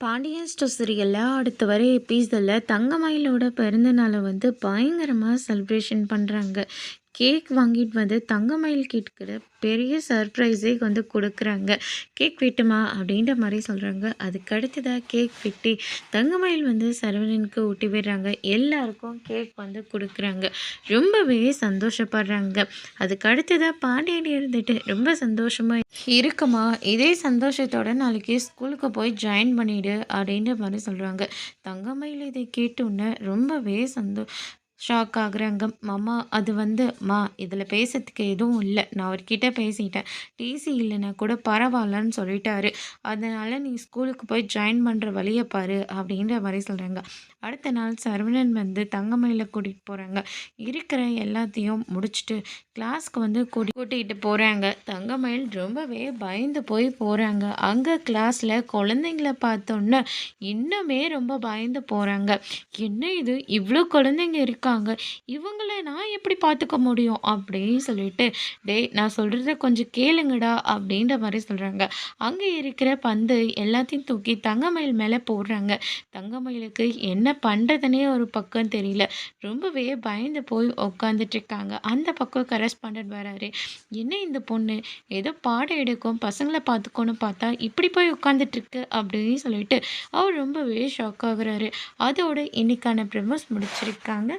Pandian store சீரியலில் அடுத்து வர எபிசோடில் தங்கமயிலோட பிறந்த நாளை வந்து பயங்கரமாக செலிப்ரேஷன் பண்ணுறாங்க கேக் வாங்கிட்டு வந்து தங்கமயில் கேட்கிற பெரிய சர்ப்ரைஸே வந்து கொடுக்குறாங்க. கேக் வெட்டுமா? அப்படின்ற மாதிரி சொல்கிறாங்க அதுக்கு அடுத்ததாக கேக் வெட்டி தங்கமயில் வந்து சரவணனுக்கு ஊட்டி விடுறாங்க. எல்லாருக்கும் கேக் வந்து கொடுக்குறாங்க. ரொம்பவே சந்தோஷப்படுறாங்க. அதுக்கு அடுத்ததாக பாண்டியன் இருந்துட்டு ரொம்ப சந்தோஷமாக இருக்குமா? இதே சந்தோஷத்தோட நாளைக்கு ஸ்கூலுக்கு போய் ஜாயின் பண்ணிவிடு அப்படின்ற மாதிரி சொல்கிறாங்க தங்கமயில் இதை கேட்டோன்னே ரொம்பவே சந்தோ ஷாக் ஆகுறாங்க மாமா அது வந்து மா இதில் பேசுறதுக்கு எதுவும் இல்லை. நான் அவர்கிட்ட பேசிட்டேன். டிசி இல்லைன்னா கூட பரவாயில்லன்னு சொல்லிட்டாரு. அதனால் நீ ஸ்கூலுக்கு போய் ஜாயின் பண்ணுற வழியை பாரு அப்படின்ற மாதிரி சொல்கிறாங்க அடுத்த நாள் சரவணன் வந்து தங்கமயில கூட்டிகிட்டு போகிறாங்க இருக்கிற எல்லாத்தையும் முடிச்சுட்டு கிளாஸ்க்கு வந்து கூட்டி கூட்டிகிட்டு போகிறாங்க தங்கமயில் ரொம்பவே பயந்து போய் போகிறாங்க அங்கே கிளாஸில் குழந்தைங்கள பார்த்தோன்னே இன்னுமே ரொம்ப பயந்து போகிறாங்க என்ன இது? இவ்வளோ குழந்தைங்க இருக்கா? இருக்காங்க. இவங்கள நான் எப்படி பார்த்துக்க முடியும்? அப்படின்னு சொல்லிட்டு டேய் நான் சொல்கிறத கொஞ்சம் கேளுங்கடா அப்படின்ற மாதிரி சொல்கிறாங்க அங்கே இருக்கிற பந்து எல்லாத்தையும் தூக்கி தங்கமயில் மேலே போடுறாங்க. தங்கமயிலுக்கு என்ன பண்ணுறதுனே ஒரு பக்கம் தெரியல. ரொம்பவே பயந்து போய் உட்காந்துட்ருக்காங்க அந்த பக்கம் கரஸ்பாண்டன்ட் வராரு. என்ன இந்த பொண்ணு? ஏதோ பாடம் எடுக்கும் பசங்களை பார்த்துக்கோன்னு பார்த்தா இப்படி போய் உட்காந்துட்ருக்கு அப்படின்னு சொல்லிட்டு அவர் ரொம்பவே ஷாக் ஆகுறாரு. அதோட இன்னைக்கான ப்ரெமோஸ் முடிச்சிருக்காங்க.